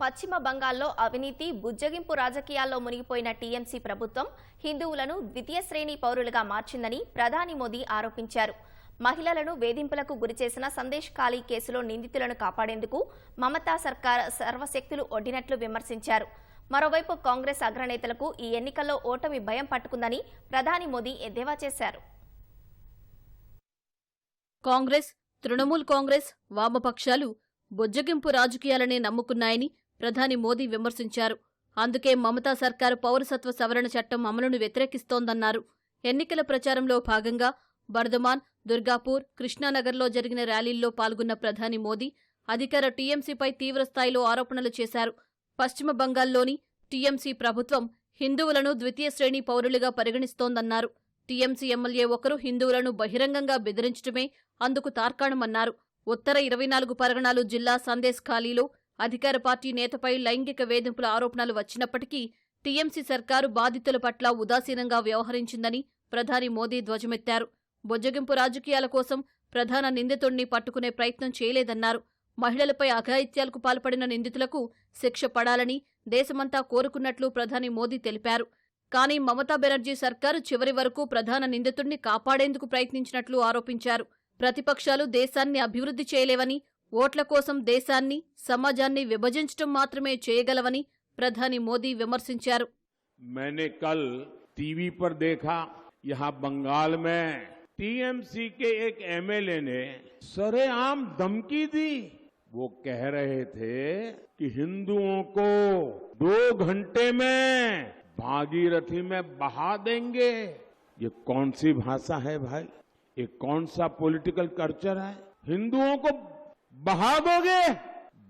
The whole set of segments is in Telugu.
పశ్చిమ బంగాల్లో అవినీతి బుజ్జగింపు రాజకీయాల్లో మునిగిపోయిన టీఎంసీ ప్రభుత్వం హిందువులను ద్వితీయ శ్రేణి పౌరులుగా మార్చిందని ప్రధాని మోదీ ఆరోపించారు. మహిళలను వేధింపులకు గురిచేసిన సందేశ్ ఖాళీ కేసులో నిందితులను కాపాడేందుకు మమతా సర్కార్ సర్వశక్తులు ఒడ్డినట్లు విమర్శించారు. మరోవైపు కాంగ్రెస్ అగ్రనేతలకు ఈ ఎన్నికల్లో ఓటమి భయం పట్టుకుందని ప్రధాని మోదీ ఎద్దేవా చేశారు. కాంగ్రెస్ తృణమూల్ కాంగ్రెస్ వామపక్షాలు బొజ్జగింపు రాజకీయాలనే నమ్ముకున్నాయని ప్రధాని మోదీ విమర్శించారు. అందుకే మమతా సర్కారు పౌరసత్వ సవరణ చట్టం అమలును వ్యతిరేకిస్తోందన్నారు. ఎన్నికల ప్రచారంలో భాగంగా బర్ధమాన్ దుర్గాపూర్ కృష్ణానగర్లో జరిగిన ర్యాలీల్లో పాల్గొన్న ప్రధాని మోదీ అధికార టీఎంసీపై తీవ్రస్థాయిలో ఆరోపణలు చేశారు. పశ్చిమ బంగాల్లోని టీఎంసీ ప్రభుత్వం హిందువులను ద్వితీయ శ్రేణి పౌరులుగా పరిగణిస్తోందన్నారు. టీఎంసీ ఎమ్మెల్యే ఒకరు హిందువులను బహిరంగంగా బెదిరించడమే అందుకు తార్కాణమన్నారు. ఉత్తర ఇరవై నాలుగు పరగణాలు జిల్లా సందేశ్ ఖాళీలో అధికార పార్టీ నేతపై లైంగిక వేధింపుల ఆరోపణలు వచ్చినప్పటికీ టీఎంసీ సర్కారు బాధితుల పట్ల ఉదాసీనంగా వ్యవహరించిందని ప్రధాని మోదీ ధ్వజమెత్తారు. బొజ్జగింపు రాజకీయాల కోసం ప్రధాన నిందితుణ్ణి పట్టుకునే ప్రయత్నం చేయలేదన్నారు. మహిళలపై అఘాయిత్యాలకు పాల్పడిన నిందితులకు శిక్ష పడాలని దేశమంతా కోరుకున్నట్లు ప్రధాని మోదీ తెలిపారు. కానీ మమతా బెనర్జీ సర్కారు చివరి వరకు ప్రధాన నిందితుణ్ణి కాపాడేందుకు ప్రయత్నించినట్లు ఆరోపించారు. ప్రతిపక్షాలు దేశాన్ని అభివృద్ధి చేయలేవని ఓట్ల కోసం దేశాన్ని సమాజాన్ని విభజించడం మాత్రమే చేయగలవని ప్రధాని మోదీ విమర్శించారు मैंने कल टीवी पर देखा यहाँ बंगाल में टीएमसी के एक एमएलए ने सरेआम धमकी दी वो कह रहे थे कि हिंदुओं को दो घंटे में भागीरथी में बहा देंगे ये कौन सी भाषा है भाई ये कौन सा पॉलिटिकल कल्चर है हिंदुओं को बहा दोगे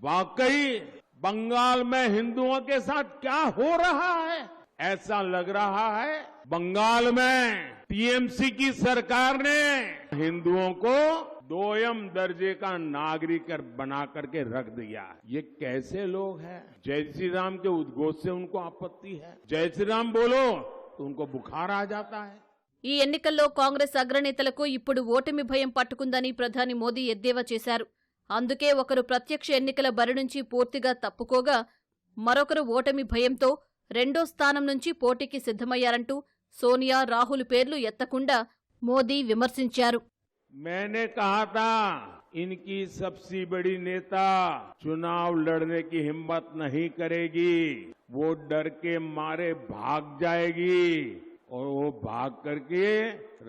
वाकई बंगाल में हिंदुओं के साथ क्या हो रहा है ऐसा लग रहा है बंगाल में टीएमसी की सरकार ने हिंदुओं को दोयम दर्जे का नागरिक बना करके रख दिया है ये कैसे लोग हैं जय श्री राम के उद्घोष से उनको आपत्ति है जय श्री राम बोलो तो उनको बुखार आ जाता है ఈ ఎన్నికల్లో కాంగ్రెస్ అగ్రనేతలకు ఇప్పుడు ఓటమి భయం పట్టుకుందని ప్రధాని మోదీ ఎద్దేవా చేశారు అందుకే ఒకరు ప్రత్యక్ష ఎన్నికల బరి నుంచి పూర్తిగా తప్పుకోగా మరొకరు ఓటమి భయంతో రెండో స్థానం నుంచి పోటీకి సిద్ధమయ్యారంటూ సోనియా రాహుల్ పేర్లు ఎత్తకుండా మోదీ విమర్శించారు मैंने कहा था इनकी सबसे बड़ी नेता चुनाव लड़ने की हिम्मत नहीं करेगी वो डर के मारे भाग जाएगी और वो भाग करके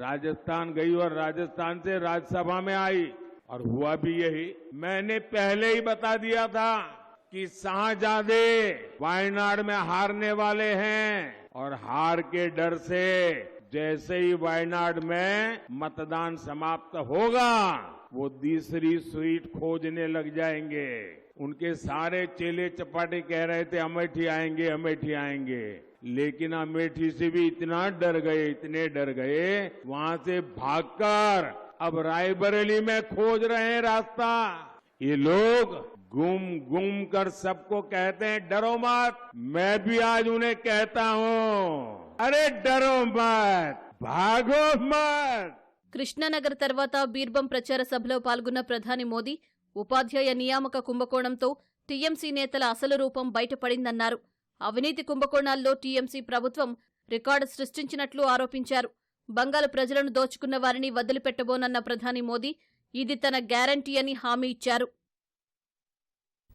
राजस्थान गई और राजस्थान से राज्यसभा में आई और हुआ भी यही। मैंने पहले ही बता दिया था कि शाहजादे वायनाड में हारने वाले हैं और हार के डर से जैसे ही वायनाड में मतदान समाप्त होगा, वो तीसरी सीट खोजने लग जाएँगे। उनके सारे चेले चपाटे कह रहे थे, अमेठी आएँगे अमेठी आएँगे। लेकिन अमेठी से भी इतना डर गए, इतने डर गए, वहाँ से भागकर अब रायबरेली में खोज रहे हैं रास्ता ये लोग गुम गुम कर सबको कहते हैं डरो मत मैं भी आज उन्हें कहता हूँ अरे डरो मत भागो मत కృష్ణానగర్ తర్వాత బీర్బం ప్రచార సభలో పాల్గొన్న ప్రధాని మోదీ ఉపాధ్యాయ నియామక కుంభకోణంతో టీఎంసీ నేతల అసలు రూపం బయటపడిందన్నారు అవినీతి కుంభకోణాల్లో టీఎంసీ ప్రభుత్వం రికార్డు సృష్టించినట్లు ఆరోపించారు బంగాల్ ప్రజలను దోచుకున్న వారిని వదిలిపెట్టబోనన్న ప్రధాని మోదీ ఇది తన గ్యారంటీ అని హామీ ఇచ్చారు.